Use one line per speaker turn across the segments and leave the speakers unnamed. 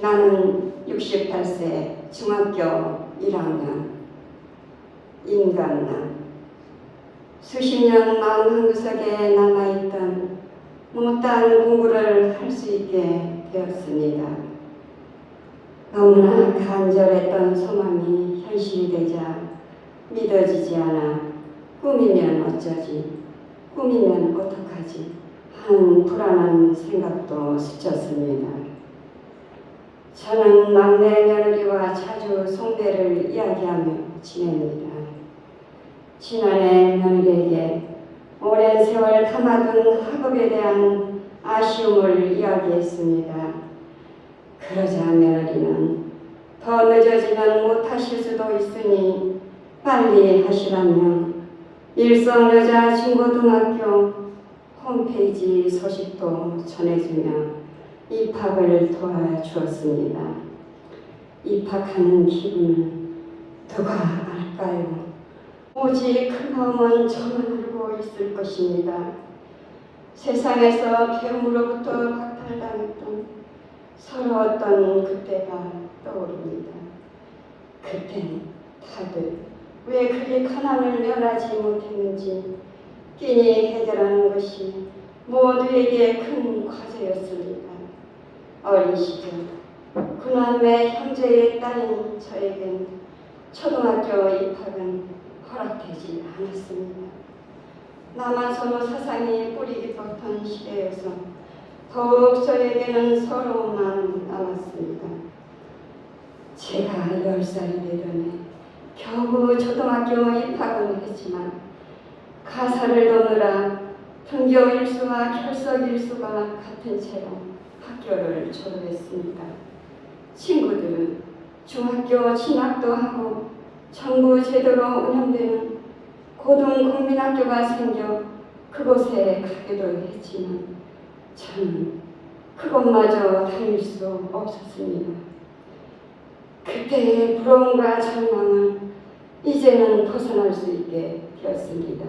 나는 68세 중학교 1학년 인간남 수십 년 마음 한구석에 남아있던 못다한 공부를 할 수 있게 되었습니다. 너무나 간절했던 소망이 현실이 되자 믿어지지 않아 꿈이면 어쩌지 꿈이면 어떡하지 하는 불안한 생각도 스쳤습니다. 저는 막내 며느리와 자주 송대를 이야기하며 지냅니다. 지난해 며느리에게 오랜 세월 담아둔 학업에 대한 아쉬움을 이야기했습니다. 그러자 며느리는 더 늦어지면 못하실 수도 있으니 빨리 하시라며 일성여자 중고등학교 홈페이지 소식도 전해주며 입학을 도와주었습니다. 입학하는 기분은 누가 알까요? 오직 그 마음은 저만 알고 있을 것입니다. 세상에서 배움으로부터 박탈당했던 서러웠던 그때가 떠오릅니다. 그땐 다들 왜 그리 가난을 면하지 못했는지 끼니 해결하는 것이 모두에게 큰 과제였습니다. 어린 시절 구남매 형제의 딸인 저에겐 초등학교 입학은 허락되지 않았습니다. 남한선호 사상이 뿌리 깊었던 시대여서 더욱 저에게는 마음이 남았습니다. 제가 열 살이 되던 해 겨우 초등학교 입학은 했지만 가사를 돕느라 등교 일수와 결석 일수가 같은 채로 학교를 졸업했습니다. 친구들은 중학교 진학도 하고 정부 제도로 운영되는 고등 국민학교가 생겨 그곳에 가기도 했지만 저는 그것마저 다닐 수 없었습니다. 그때의 부러움과 절망은 이제는 벗어날 수 있게 되었습니다.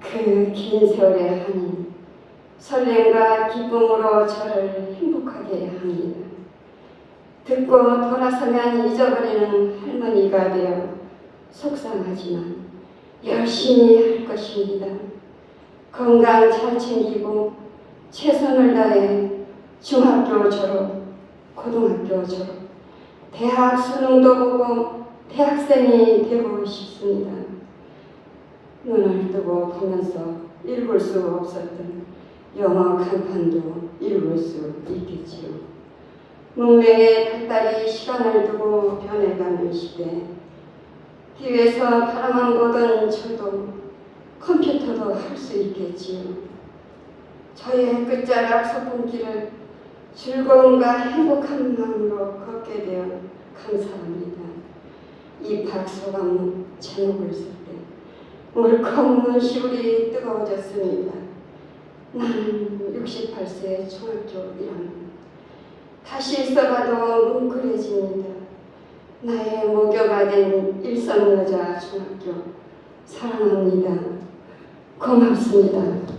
그 긴 세월의 한이 설렘과 기쁨으로 저를 행복하게 합니다. 듣고 돌아서면 잊어버리는 할머니가 되어 속상하지만 열심히 할 것입니다. 건강 잘 챙기고 최선을 다해 중학교 졸업, 고등학교 졸업, 대학 수능도 보고 대학생이 되고 싶습니다. 눈을 뜨고 보면서 읽을 수 없었던 영어 간판도 읽을 수 있겠지요. 문명의 발달이 시간을 두고 변해가는 시대, TV에서 바라만 보던 저도 컴퓨터도 할 수 있겠지요. 저의 끝자락 소풍길을 즐거움과 행복한 마음으로 걷게 되어 감사합니다. 입학 소감 제목을 쓸 때 물컹 시울이 뜨거워졌습니다. 나는 68세 중학교 1학년. 다시 써봐도 뭉클해집니다. 나의 모교가 된 일선여자 중학교 사랑합니다. 고맙습니다.